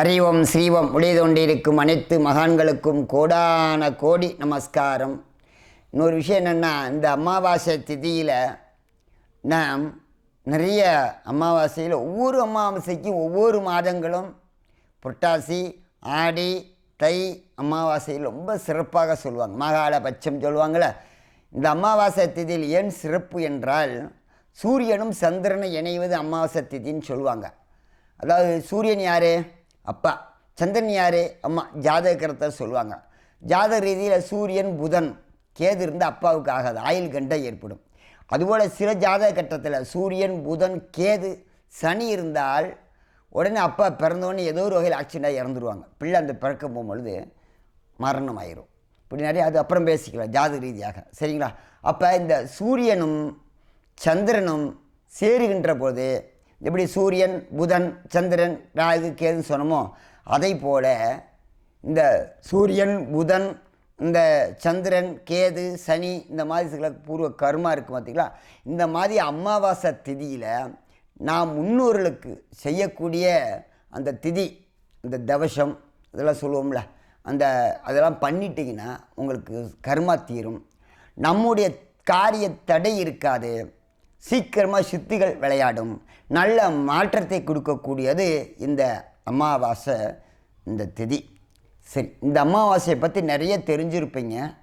அறிவோம் ஸ்ரீவம் உடையதொண்டிருக்கும் அனைத்து மகான்களுக்கும் கோடான கோடி நமஸ்காரம். இன்னொரு விஷயம் என்னென்னா இந்த அமாவாசை திதியில் நாம் நிறைய அமாவாசையில் ஒவ்வொரு அமாவாசைக்கும் ஒவ்வொரு மாதங்களும் புரட்டாசி ஆடி தை அமாவாசையில் ரொம்ப சிறப்பாக சொல்லுவாங்க. மகால பட்சம் சொல்லுவாங்களே இந்த அமாவாசை திதியில் ஏன் சிறப்பு என்றால் சூரியனும் சந்திரனும் இணைவது அமாவாசை திதின்னு சொல்லுவாங்க. அதாவது சூரியன் யார்? அப்பா சந்திரன் யார் அம்மா ஜாதகத்தை சொல்லுவாங்க. ஜாதக ரீதியில் சூரியன் புதன் கேது இருந்து அப்பாவுக்கு ஆகாது ஆயுள் கண்டை ஏற்படும். அதுபோல் சில ஜாதக கட்டத்தில் சூரியன் புதன் கேது சனி இருந்தால் உடனே அப்பா பிறந்தோடனே ஏதோ ஒரு வகையில் ஆக்சிடெண்ட்டாக இறந்துருவாங்க. பிள்ளை அந்த பிறக்க போகும்பொழுது மரணம் ஆயிரும் இப்படி நிறைய அது அப்புறம் பேசிக்கலாம் ஜாதக ரீதியாக. சரிங்களா? அப்போ இந்த சூரியனும் சந்திரனும் சேருகின்ற போது எப்படி சூரியன் புதன் சந்திரன் ராகு கேதுன்னு சொன்னோமோ அதை போல் இந்த சூரியன் புதன் இந்த சந்திரன் கேது சனி இந்த மாதிரி சில பூர்வ கர்மா இருக்குது பார்த்திங்களா இந்த மாதிரி அமாவாசை திதியில் நாம் முன்னோர்களுக்கு செய்யக்கூடிய அந்த திதி அந்த தவசம் இதெல்லாம் சொல்லுவோம்ல அந்த அதெல்லாம் பண்ணிட்டீங்கன்னா உங்களுக்கு கர்மா தீரும். நம்முடைய காரிய தடை இருக்காது. சீக்கிரமாக சித்திகள் விளையாடும். நல்ல மாற்றத்தை கொடுக்கக்கூடியது இந்த அமாவாசை இந்த திதி. சரி இந்த அமாவாசையை பற்றி நிறைய தெரிஞ்சிருப்பீங்க.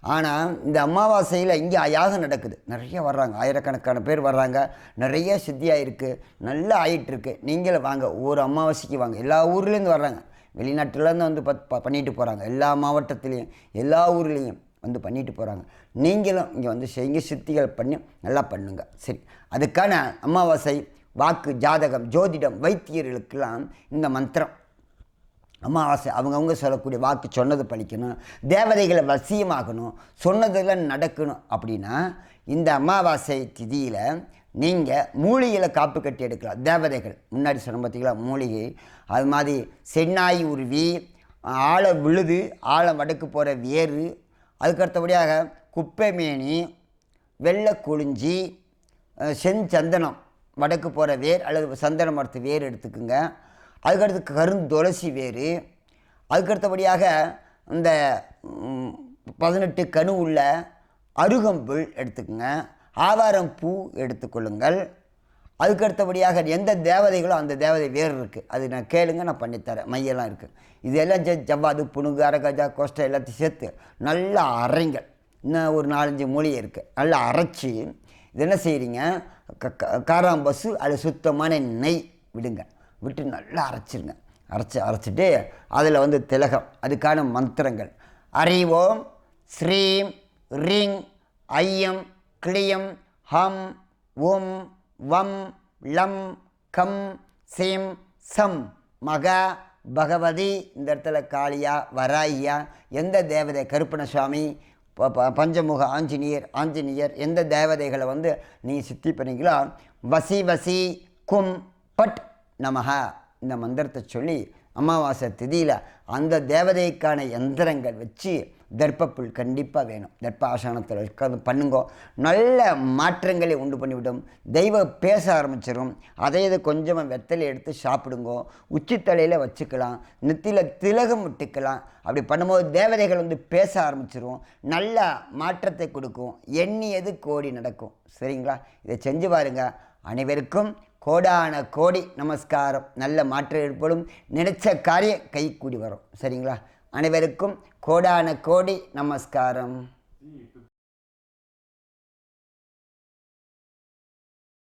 ஆனால் இந்த அமாவாசையில் இங்கே யாகம் நடக்குது. நிறைய வர்றாங்க. ஆயிரக்கணக்கான பேர் வர்றாங்க. நிறைய சித்தியாக இருக்குது நல்லா ஆயிட்டுருக்கு. நீங்களும் வாங்க. ஒவ்வொரு அமாவாசைக்கு வாங்க. எல்லா ஊர்லேருந்து வர்றாங்க. வெளிநாட்டிலேருந்து வந்து பத் ப- பண்ணிட்டு போகிறாங்க எல்லா மாவட்டத்துலேயும் எல்லா ஊர்லேயும். வந்து பண்ணிட்டு போகிறாங்க நீங்களும் இங்கே வந்து செய்யுங்க சித்திகள் பண்ணி நல்லா பண்ணுங்க. சரி. அதுக்கான அமாவாசை வாக்கு ஜாதகம் ஜோதிடம் வைத்தியர்களுக்கெல்லாம் இந்த மந்திரம். அமாவாசை அவங்கவுங்க சொல்லக்கூடிய வாக்கு சொன்னது பழிக்கணும். தேவதைகளை வசியமாகணும். சொன்னதெல்லாம் நடக்கணும். அப்படின்னா இந்த அமாவாசை திதியில் நீங்கள் மூலிகையில் காப்பு கட்டி எடுக்கலாம். தேவதைகள். முன்னாடி சொன்ன பார்த்தீங்களா மூலிகை. அது மாதிரி சென்னாய் உருவி ஆழ விழுது ஆழம் வடக்கு போகிற வேறு அதுக்கடுத்தபடியாக குப்பைமேனி வெள்ளை கொழிஞ்சி செஞ்சந்தனம் வடக்கு போகிற வேர் அல்லது சந்தன மரத்து வேர் எடுத்துக்குங்க. அதுக்கடுத்து கருந்துளசி வேர் அதுக்கடுத்தபடியாக இந்த பதினெட்டு கனு உள்ள அருகம்புல் எடுத்துக்கோங்க. ஆவாரம் பூ எடுத்துக்கொள்ளுங்கள். அதுக்கடுத்தபடியாக எந்த தேவதைகளோ அந்த தேவதை வேர் இருக்குது அது நான் கேளுங்க நான் பண்ணித்தரேன் மையெல்லாம் இருக்குது இதெல்லாம் ஜ ஜவ்வாது புணுங்கு அரகஜா கோஷ்டை எல்லாத்தையும் சேர்த்து நல்லா அரைங்க இன்னும் ஒரு நாலஞ்சு மூலிகை இருக்குது நல்லா அரைச்சி இது என்ன செய்கிறீங்க க க- காராம்பசு அது சுத்தமான நெய் விடுங்க. விட்டு நல்லா அரைச்சிருங்க. அரைச்சி அரைச்சிட்டு அதில் வந்து திலகம் அதுக்கான மந்திரங்கள். அறிவோம் ஸ்ரீம் ரிங் ஐயம் கிளியம் ஹம் ஓம் வம் லம் கம் சீம் சம். மக பகவதி இந்த இடத்துல காளியா வராயியா எந்த தேவதை கருப்பண சுவாமி ப- ப- பஞ்சமுக ஆஞ்சநேயர் ஆஞ்சநேயர் எந்த தேவதைகளை வந்து நீ சித்தி பண்ணீங்களோ வசி வசி கும் பட் நமஹ. இந்த மந்திரத்தை சொல்லி அமாவாசை திதியில் அந்த தேவதைக்கான யந்திரங்கள் வச்சு தர்ப்பப்புல் கண்டிப்பாக வேணும். தர்ப்ப ஆசானத்தில் பண்ணுங்க. பண்ணுங்கோ நல்ல மாற்றங்களை உண்டு பண்ணிவிடும். தெய்வம் பேச ஆரம்பிச்சிடும் அதை இதை கொஞ்சமாக வெத்தலை எடுத்து சாப்பிடுங்கோ. உச்சித்தலையில் வச்சுக்கலாம். நெத்தியில் திலகம் விட்டுக்கலாம் அப்படி பண்ணும்போது தேவதைகள் வந்து பேச ஆரம்பிச்சிரும். நல்ல மாற்றத்தை கொடுக்கும். எண்ணியது கோடி நடக்கும். சரிங்களா? இதை செஞ்சு பாருங்கள் அனைவருக்கும் கோடான கோடி நமஸ்காரம். நல்ல மாற்றம் ஏற்படும். நினைச்ச காரியம் கை கூடி வரும். சரிங்களா? அனைவருக்கும் கோடான கோடி நமஸ்காரம்.